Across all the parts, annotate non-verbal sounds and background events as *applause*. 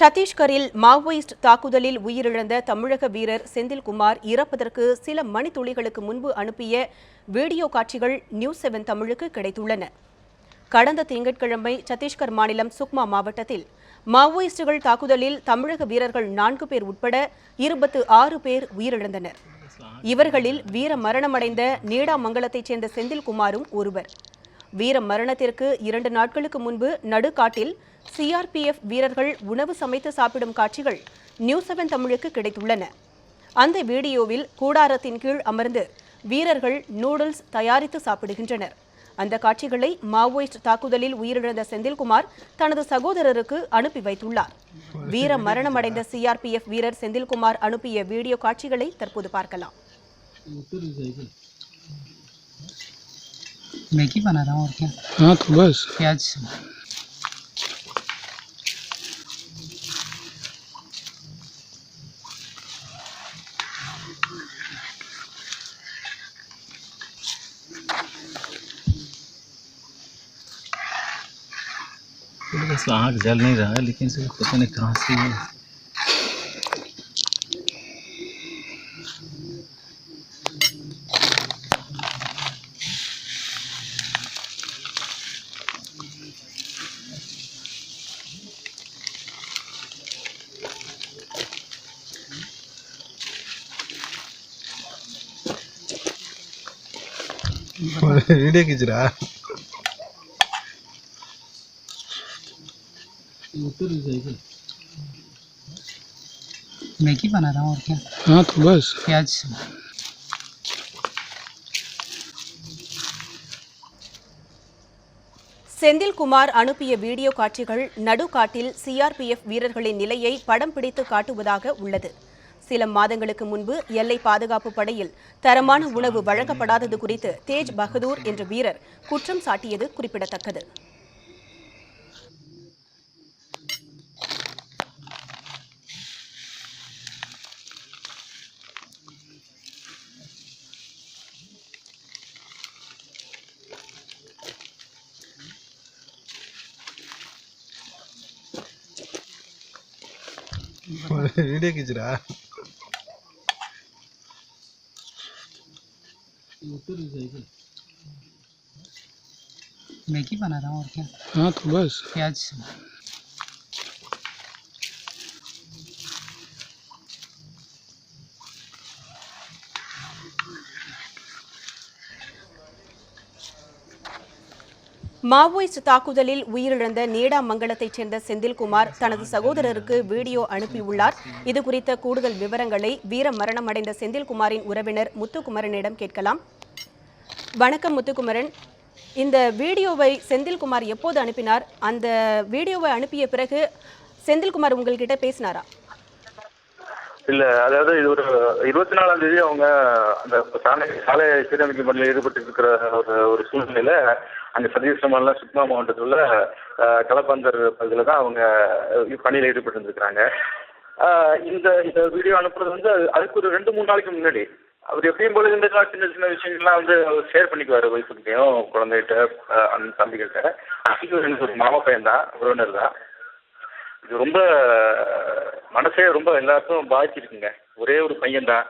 சத்தீஸ்கரில் மாவோயிஸ்ட் தாக்குதலில் உயிரிழந்த தமிழக வீரர் செந்தில்குமார் இறப்பதற்கு சில மணித்துளிகளுக்கு முன்பு அனுப்பிய வீடியோ காட்சிகள் நியூஸ் செவன் தமிழுக்கு கிடைத்துள்ளன. கடந்த திங்கட்கிழமை சத்தீஸ்கர் மாநிலம் சுக்மா மாவட்டத்தில் மாவோயிஸ்டுகள் தாக்குதலில் தமிழக வீரர்கள் நான்கு பேர் உட்பட இருபத்து ஆறு பேர் உயிரிழந்தனர். இவர்களில் வீர மரணமடைந்த நீடாமங்கலத்தைச் சேர்ந்த செந்தில்குமாரும் ஒருவர். வீர மரணத்திற்கு இரண்டு நாட்களுக்கு முன்பு நடுக்காட்டில் சிஆர்பிஎஃப் வீரர்கள் உணவு சமைத்து சாப்பிடும் காட்சிகள் நியூஸ் செவன் தமிழுக்கு கிடைத்துள்ளன அந்த வீடியோவில் கூடாரத்தின் கீழ் அமர்ந்து வீரர்கள் நூடுல்ஸ் தயாரித்து சாப்பிடுகின்றனர் அந்த காட்சிகளை மாவோயிஸ்ட் தாக்குதலில் உயிரிழந்த செந்தில்குமார் தனது சகோதரருக்கு அனுப்பி வைத்துள்ளார் வீர மரணமடைந்த சிஆர்பிஎஃப் வீரர் செந்தில்குமார் அனுப்பிய வீடியோ காட்சிகளை தற்போது பார்க்கலாம் मैगी बना रहा हूँ और क्या हाँ तो बस प्याज बस आँख जल नहीं रहा है लेकिन सिर्फ़ पता नहीं कहाँ से है *laughs* वीडियो खींच रहा है। मैगी बना रहा हूँ और क्या हाँ तो बस प्याज செந்தில்குமார் அனுப்பிய வீடியோ காட்சிகள் நடுக்காட்டில் சிஆர்பிஎஃப் வீரர்களின் நிலையை படம் பிடித்து காட்டுவதாக உள்ளது சில மாதங்களுக்கு முன்பு எல்லை பாதுகாப்பு படையில் தரமான உணவு வழங்கப்படாதது குறித்து தேஜ் பகதூர் என்ற வீரர் குற்றம் சாட்டியது குறிப்பிடத்தக்கது वीडियो खींच रहा मैगी बना रहा हूँ और क्या? हाँ तो बस। प्याज। மாவோயிஸ்ட் தாக்குதலில் உயிரிழந்த நீடாமங்கலத்தைச் சேர்ந்த செந்தில்குமார் தனது சகோதரருக்கு வீடியோ அனுப்பியுள்ளார். இது குறித்த கூடுதல் விவரங்களை வீர மரணமடைந்த செந்தில்குமாரின் உறவினர் முத்துக்குமரனிடம் கேட்கலாம். வணக்கம் முத்துக்குமரன். இந்த வீடியோவை செந்தில்குமார் எப்போது அனுப்பினார்? அந்த வீடியோவை அனுப்பிய பிறகு செந்தில்குமார் உங்கள்கிட்ட பேசினாரா? இல்ல அதாவது இது ஒரு இருபத்தி நாலாம் தேதி அவங்க அந்த சாலை சாலை சீரமைக்கும் பணியில் ஈடுபட்டு இருக்கிற ஒரு ஒரு சூழ்நிலையில அங்க சதீஷ் மாநிலம் சுக்மா மாவட்டத்தில் உள்ள களப்பந்தர் பகுதியில் தான் அவங்க பணியில் ஈடுபட்டு இருந்திருக்கிறாங்க இந்த இந்த வீடியோ அனுப்புறது வந்து அதுக்கு ஒரு ரெண்டு மூணு நாளைக்கு முன்னாடி. அவர் எப்பயும் போல இந்த சின்ன சின்ன விஷயங்கள்லாம் வந்து அவர் ஷேர் பண்ணிக்குவார் ஒய்ஃபுக்கிட்டையும் குழந்தைகிட்ட அந்த தம்பிகிட்ட. இது ஒரு மாமா பையன் தான் உறவினர் தான். இது ரொம்ப மனசே ரொம்ப எல்லாருக்கும் பாதிச்சிருக்குங்க. ஒரே ஒரு பையன் தான்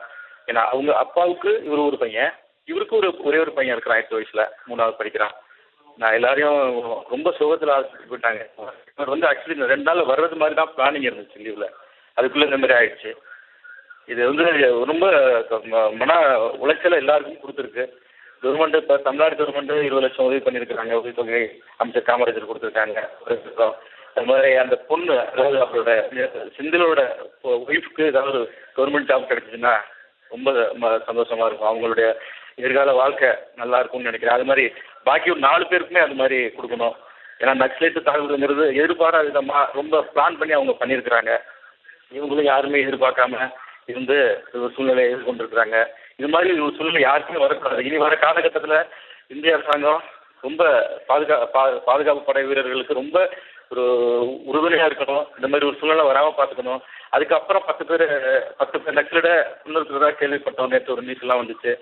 ஏன்னா அவங்க அப்பாவுக்கு இவர் ஒரு பையன். இவருக்கு ஒரு ஒரே ஒரு பையன் இருக்கிறான் எட்டு வயசுல. மூணாவது படிக்கிறான். நான் எல்லாரையும் ரொம்ப சுகத்தில் ஆசைப்பட்டு போயிட்டாங்க. இவர் வந்து ஆக்சுவலி இந்த ரெண்டு நாள் வர்றது மாதிரி தான் பிளானிங் இருந்துச்சு லீவில் அதுக்குள்ளே இந்த மாதிரி ஆயிடுச்சு. இது வந்து ரொம்ப மன உளைச்சலை எல்லாருக்கும் கொடுத்துருக்கு. கவர்மெண்ட் இப்போ தமிழ்நாடு கவர்மெண்ட் இருபது லட்சம் உதவி பண்ணியிருக்கிறாங்க. உதவித்தொகை அமைச்சர் காமராஜர் கொடுத்துருக்காங்க. ஒரு அது மாதிரி அந்த பொண்ணு அதாவது அவரோட செந்திலோட ஒய்ஃப்க்கு ஏதாவது கவர்மெண்ட் ஜாப் கிடைச்சிச்சுன்னா ரொம்ப ம- சந்தோஷமா இருக்கும். அவங்களுடைய எதிர்கால வாழ்க்கை நல்லா இருக்கும்னு நினைக்கிறேன். அது மாதிரி பாக்கி ஒரு நாலு பேருக்குமே அது மாதிரி கொடுக்கணும். ஏன்னா நக்சலைட்டு தாக்குதலுங்கிறது எதிர்பாராத விதமாக ரொம்ப பிளான் பண்ணி அவங்க பண்ணியிருக்கிறாங்க. இவங்களும் யாருமே எதிர்பார்க்காம இருந்து ஒரு சூழ்நிலையை எதிர்கொண்டிருக்கிறாங்க. இது மாதிரி ஒரு சூழ்நிலை யாருக்குமே வரக்கூடாது. இனி வர காலகட்டத்தில் இந்திய அரசாங்கம் ரொம்ப பாதுகா பா- பாதுகாப்பு படை வீரர்களுக்கு ரொம்ப ஒரு உறுதுணையாக இருக்கணும். இந்த மாதிரி ஒரு சூழ்நிலை வராமல் பார்த்துக்கணும். அதுக்கப்புறம் பத்து பேர் பத்து பேர் நக்சலிட முன்னிறுத்துறதா கேள்விப்பட்டோம். நேற்று ஒரு நியூஸ் எல்லாம் வந்துச்சு.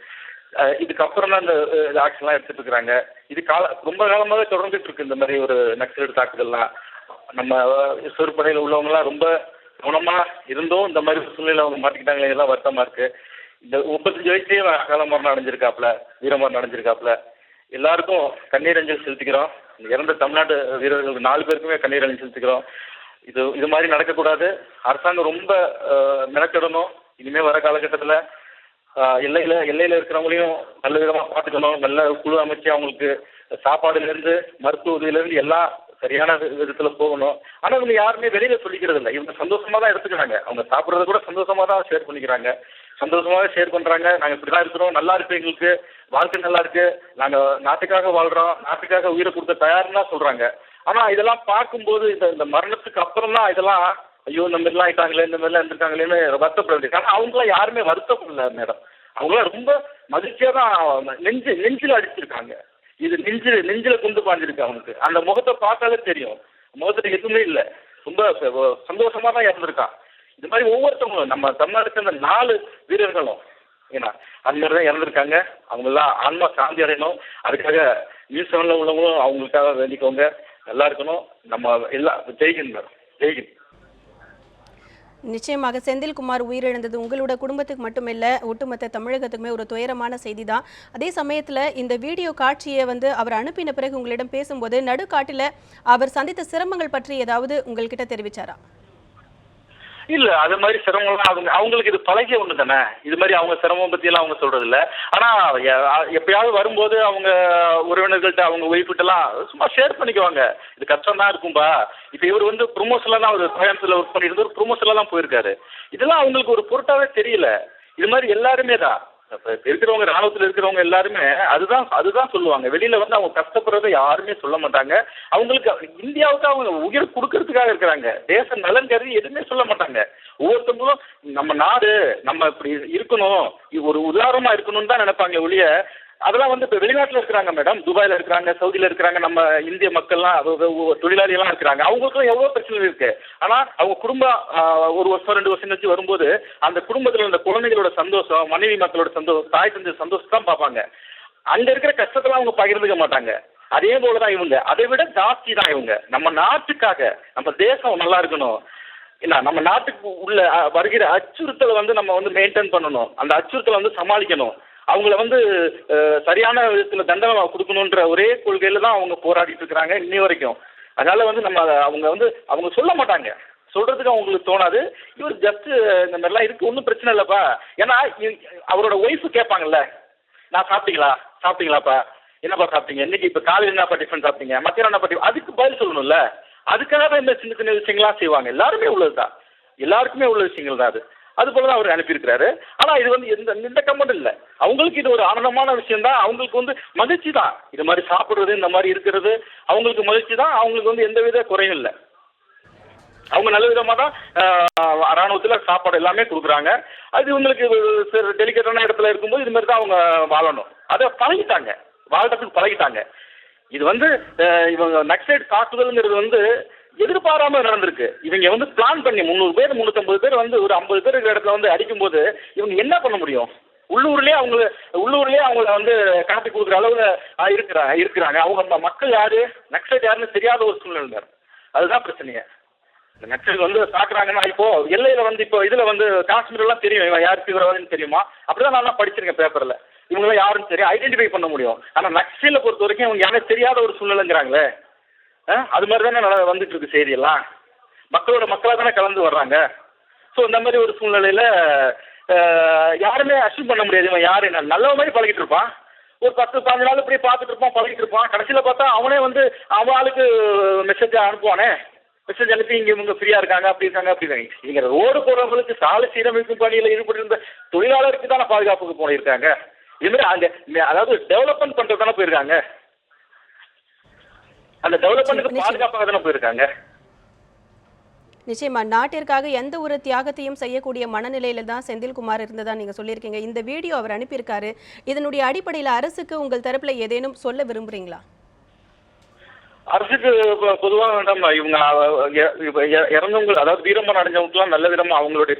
இதுக்கப்புறம் தான் இந்த ஆக்ஷன்லாம் எடுத்துட்டு இருக்கிறாங்க இது கால ரொம்ப காலமாகவே தொடர்ந்துட்டு இருக்கு இந்த மாதிரி ஒரு நக்சலைட் தாக்குதல்லாம். நம்ம சிறுபடையில் உள்ளவங்கலாம் ரொம்ப கவனமா இருந்தும் இந்த மாதிரி ஒரு சூழ்நிலை அவங்க மாட்டிக்கிட்டாங்களே இதெல்லாம் வருத்தமா இருக்கு. இந்த முப்பத்தஞ்சு வயசுலயே அகால மரணம் அடைஞ்சிருக்காப்ல வீரமரணம் அடைஞ்சிருக்காப்ல எல்லாருக்கும் கண்ணீர் அஞ்சல் செலுத்திக்கிறோம். இறந்த தமிழ்நாட்டு வீரர்களுக்கு நாலு பேருக்குமே கண்ணீர் அணி செலுத்திக்கிறோம் இது இது மாதிரி நடக்கக்கூடாது. அரசாங்கம் ரொம்ப மெனக்கிடணும் மெனக்கெடணும். இனிமே வர காலகட்டத்தில் எல்லையில் எல்லையில் இருக்கிறவங்களையும் நல்ல விதமாக பார்த்துக்கணும். நல்ல குழு அமைச்சு அவங்களுக்கு சாப்பாடுலேருந்து மருத்துவ உதவியிலேருந்து எல்லாம் சரியான விதத்தில் போகணும். ஆனால் இவங்க யாருமே வெளியில சொல்லிக்கிறது இல்லை இவங்க சந்தோஷமா தான் எடுத்துக்கிறாங்க. அவங்க சாப்பிட்றத கூட சந்தோஷமா தான் ஷேர் பண்ணிக்கிறாங்க. சந்தோஷமாக ஷேர் பண்ணுறாங்க நாங்கள் இப்படி தான் இருக்கிறோம். நல்லா இருக்கு எங்களுக்கு. வாழ்க்கை நல்லா இருக்கு. நாங்க நாட்டுக்காக வாழ்றோம். நாட்டுக்காக உயிரை கொடுத்த தயாருன்னு தான் சொல்றாங்க. ஆனா இதெல்லாம் பார்க்கும்போது இந்த இந்த மரணத்துக்கு அப்புறம் தான் இதெல்லாம் ஐயோ இந்த மாதிரிலாம் ஆயிட்டாங்களே இந்த மாதிரிலாம் இருந்திருக்காங்களேன்னு வருத்தப்பட வேண்டியது. ஆனா அவங்களாம் யாருமே வருத்தப்படல மேடம். அவங்களாம் ரொம்ப மகிழ்ச்சியா தான் நெஞ்சு நெஞ்சில் அடிச்சிருக்காங்க. இது நெஞ்சு நெஞ்சில குண்டு பாஞ்சிருக்கு அவனுக்கு. அந்த முகத்தை பார்த்தாலே தெரியும். முகத்துல எதுவுமே இல்லை. ரொம்ப ச- சந்தோஷமா தான் இறந்துருக்கான். இது மாதிரி ஒவ்வொருத்தவங்களும் நம்ம தமிழ்நாட்டுக்கு அந்த நாலு வீரர்களும் ஏன்னா அந்த மாதிரி தான் இறந்துருக்காங்க. அவங்கெல்லாம் ஆன்மா சாந்தி அடையணும். அதுக்காக நியூஸ் செவனில் உள்ளவங்களும் அவங்களுக்காக வேண்டிக்கோங்க. நல்லா இருக்கணும். நம்ம எல்லாம் ஜெய்ஹிந்த் மேடம். ஜெய்ஹிந்த் நிச்சயமாக செந்தில்குமார் உயிரிழந்தது உங்களோட குடும்பத்துக்கு மட்டுமில்ல ஒட்டுமொத்த தமிழகத்துக்குமே ஒரு துயரமான செய்தி தான் அதே சமயத்தில் இந்த வீடியோ காட்சியை வந்து அவர் அனுப்பின பிறகு உங்களிடம் பேசும்போது நடுக்காட்டில் அவர் சந்தித்த சிரமங்கள் பற்றி ஏதாவது உங்கள்கிட்ட தெரிவிச்சாரா? இல்ல அது மாதிரி சிரமம்லாம் அவங்க அவங்களுக்கு இது பழகிய ஒண்ணு தானே? இது மாதிரி அவங்க சிரமம் பத்தி எல்லாம் அவங்க சொல்றது இல்ல ஆனா எப்பயாவது வரும்போது அவங்க உறவினர்கள்ட்ட அவங்க ஒய்ஃப்கிட்ட எல்லாம் சும்மா ஷேர் பண்ணிக்குவாங்க. இது கஷ்டம் தான் இருக்கும்பா. இப்ப இவர் வந்து ப்ரொமோஷன்ல தான் அவர் கோயம்புத்தூர்ல ஒர்க் பண்ணிட்டு ஒரு ப்ரொமோஷன்ல தான் போயிருக்காரு. இதெல்லாம் அவங்களுக்கு ஒரு பொருட்டாவே தெரியல. இது மாதிரி எல்லாருமே தான் இருக்கிறவங்க ராணுவத்தில் இருக்கிறவங்க எல்லாருமே அதுதான் அதுதான் சொல்லுவாங்க. வெளியில வந்து அவங்க கஷ்டப்படுறதை யாருமே சொல்ல மாட்டாங்க. அவங்களுக்கு இந்தியாவுக்கு அவங்க உயிர் கொடுக்கறதுக்காக இருக்கிறாங்க. தேச நலன் கருதி எதுவுமே சொல்ல மாட்டாங்க. ஒவ்வொருத்தவங்களும் நம்ம நாடு நம்ம இப்படி இருக்கணும். ஒரு உதாரணமா இருக்கணும்னு தான் நினைப்பாங்க ஒழிய அதெல்லாம் வந்து இப்போ வெளிநாட்டில் இருக்கிறாங்க மேடம் துபாயில் இருக்கிறாங்க சவுதியில் இருக்கிறாங்க நம்ம இந்திய மக்கள்லாம் அதாவது ஒ- தொழிலாளிகள்லாம் இருக்கிறாங்க. அவங்களுக்கும் எவ்வளோ பிரச்சனை இருக்கு. ஆனால் அவங்க குடும்பம் ஒரு வருஷம் ரெண்டு வருஷம் கழிச்சு வரும்போது அந்த குடும்பத்தில் அந்த குழந்தைகளோட சந்தோஷம் மனைவி மக்களோட சந்தோஷம் தாய் செஞ்ச சந்தோஷம் தான் பார்ப்பாங்க. அங்க இருக்கிற கஷ்டத்தெல்லாம் அவங்க பகிர்ந்துக்க மாட்டாங்க. அதே போல தான் இவங்க. அதை விட ஜாஸ்தி தான் இவங்க. நம்ம நாட்டுக்காக நம்ம தேசம் நல்லா இருக்கணும். என்ன நம்ம நாட்டுக்கு உள்ள வருகிற அச்சுறுத்தலை வந்து நம்ம வந்து மெயின்டைன் பண்ணணும். அந்த அச்சுறுத்தலை வந்து சமாளிக்கணும். அவங்கள வந்து சரியான விதத்தில் தண்டனை கொடுக்கணுன்ற ஒரே கொள்கையில தான் அவங்க போராடிட்டு இருக்கிறாங்க இன்னி வரைக்கும். அதனால வந்து நம்ம அவங்க வந்து அவங்க சொல்ல மாட்டாங்க. சொல்றதுக்கு அவங்களுக்கு தோணாது. இவர் ஜஸ்ட் இந்த மாதிரிலாம் இருக்கு ஒன்றும் பிரச்சனை இல்லைப்பா. ஏன்னா இ- அவரோட ஒய்ஃபு கேட்பாங்கல்ல நான் சாப்பிட்டீங்களா? சாப்பிட்டீங்களாப்பா? என்னப்பா சாப்பிட்டீங்க? இன்னைக்கு இப்போ காலையில் என்னப்பா டிஃபன் சாப்பிட்டீங்க? மத்தியானம் என்னப்பா டிஃபன் அதுக்கு பதில் சொல்லணும்ல. அதுக்காக தான் இந்த சின்ன சின்ன விஷயங்கள்லாம் செய்வாங்க. எல்லாருமே உள்ளது தான் எல்லாருக்குமே உள்ள விஷயங்கள் தான் அது. அது போல தான் அவர் அனுப்பியிருக்கிறாரு. ஆனால் இது வந்து எந்த எந்த கமெண்ட் இல்லை. அவங்களுக்கு இது ஒரு ஆனந்தமான விஷயம் தான் அவங்களுக்கு வந்து மகிழ்ச்சி தான் இது மாதிரி சாப்பிட்றது இந்த மாதிரி இருக்கிறது அவங்களுக்கு மகிழ்ச்சி தான் அவங்களுக்கு வந்து எந்த வித குறையும் இல்லை. அவங்க நல்ல விதமாக தான் ராணுவத்தில் சாப்பாடு எல்லாமே கொடுக்குறாங்க. அது இவங்களுக்கு சில டெலிகேட்டான இடத்துல இருக்கும்போது இது மாதிரி தான் அவங்க வாழணும். அதை பழகிட்டாங்க. வாழ்றதுக்கு பழகிட்டாங்க. இது வந்து இவங்க நக்சைட் தாக்குதல்ங்கிறது வந்து எதிர்பாராம நடந்திருக்கு. இவங்க வந்து பிளான் பண்ணி முந்நூறு பேர் முந்நூற்றம்பது பேர் வந்து ஒரு ஐம்பது பேர் இருக்கிற இடத்துல வந்து அடிக்கும்போது இவங்க என்ன பண்ண முடியும்? உள்ளூர்லயே அவங்க உள்ளூர்லயே அவங்கள வந்து காட்டி கொடுக்குற அளவுல இருக்கிறாங்க இருக்கிறாங்க. அவங்க மக்கள் யாரு? நக்சல் யாருன்னு தெரியாத ஒரு சூழ்நிலை அதுதான் பிரச்சனையே. இந்த நக்சல் வந்து தாக்குறாங்கன்னா இப்போ எல்லையில வந்து இப்போ இதுல வந்து காஷ்மீர் எல்லாம் தெரியும். இவன் யார் தீவிரவாதின்னு தெரியுமா? அப்படிதான் நான் படிச்சிருக்கேன் பேப்பர்ல இவங்க யாருன்னு தெரியும். ஐடென்டிஃபை பண்ண முடியும். ஆனா நக்சலை பொறுத்த வரைக்கும் இவங்க யாரும் தெரியாத ஒரு சூழ்நிலைங்கிறாங்களே. அது மாதிரி தானே நல்லா வந்துட்டு இருக்கு செய்தியெல்லாம். மக்களோட மக்களாக தானே கலந்து வர்றாங்க. ஸோ இந்த மாதிரி ஒரு சூழ்நிலையில யாருமே அசீவ் பண்ண முடியாது. இவன் யாரு? என்ன நல்ல மாதிரி பழகிட்டு இருப்பான். ஒரு பத்து பதினஞ்சு நாள் இப்படி பார்த்துட்டு இருப்பான் பழகிட்டு இருப்பான். கடைசியில் பார்த்தா அவனே வந்து அவன் ஆளுக்கு மெசேஜ் அனுப்புவானே. மெசேஜ் அனுப்பி இங்கே இவங்க ஃப்ரீயாக இருக்காங்க அப்படி இருக்காங்க அப்படி இருக்காங்க. ரோடு போகிறவங்களுக்கு சாலை சீரமைக்கும் பணியில் ஈடுபட்டிருந்த தொழிலாளருக்கு தானே பாதுகாப்புக்கு போயிருக்காங்க. இதுமாதிரி அங்கே அதாவது டெவலப்மெண்ட் பண்ணுறது தானே போயிருக்காங்க. அந்த டெவலப்மெண்ட்டுக்கு. பாதுகாப்பாக தானே போயிருக்காங்க? நிச்சயமா நாட்டிற்காக எந்த ஒரு தியாகத்தையும் செய்யக்கூடிய மனநிலையில தான் செந்தில்குமார் இருந்ததா நீங்க சொல்லியிருக்கீங்க. இந்த வீடியோ அவர் அனுப்பியிருக்காரு. இதனுடைய அடிப்படையில் அரசுக்கு உங்கள் தரப்புல ஏதேனும் சொல்ல விரும்புறீங்களா? அரசுக்கு பொ- பொதுவா மேடம் இவங்க இறந்தவங்க அதாவது வீரமரணம் அடைஞ்சவங்களுக்குலாம் நல்ல விதமா அவங்களுடைய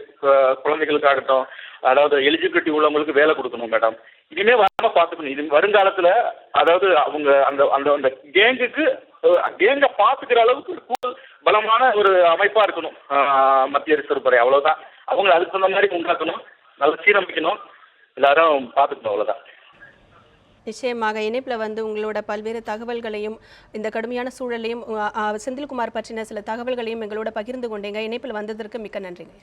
குழந்தைகளுக்காகட்டும் அதாவது எலிஜிபிலிட்டி உள்ளவங்களுக்கு வேலை கொடுக்கணும் மேடம் இனிமே வராம பார்த்துக்கணும். இது வருங்காலத்துல அதாவது அவங்க அந்த அந்த அந்த கேங்குக்கு கேங்க பாத்துக்கிற அளவுக்கு ஒரு கூடுதல் பலமான ஒரு அமைப்பா இருக்கணும். மத்திய ரிசர்வ் படை அவ்வளவுதான். அவங்க அதுக்கு தகுந்த மாதிரி உண்டாக்கணும். நல்லா சீரமைக்கணும். எல்லாரும் பாத்துக்கணும் அவ்வளவுதான். நிச்சயமாக இணைப்பில் வந்து உங்களோட பல்வேறு தகவல்களையும் இந்த கடுமையான சூழலையும் செந்தில்குமார் பற்றின சில தகவல்களையும் எங்களோட பகிர்ந்து கொண்டீங்க. இணைப்பில் வந்ததற்கு மிக்க நன்றிங்க.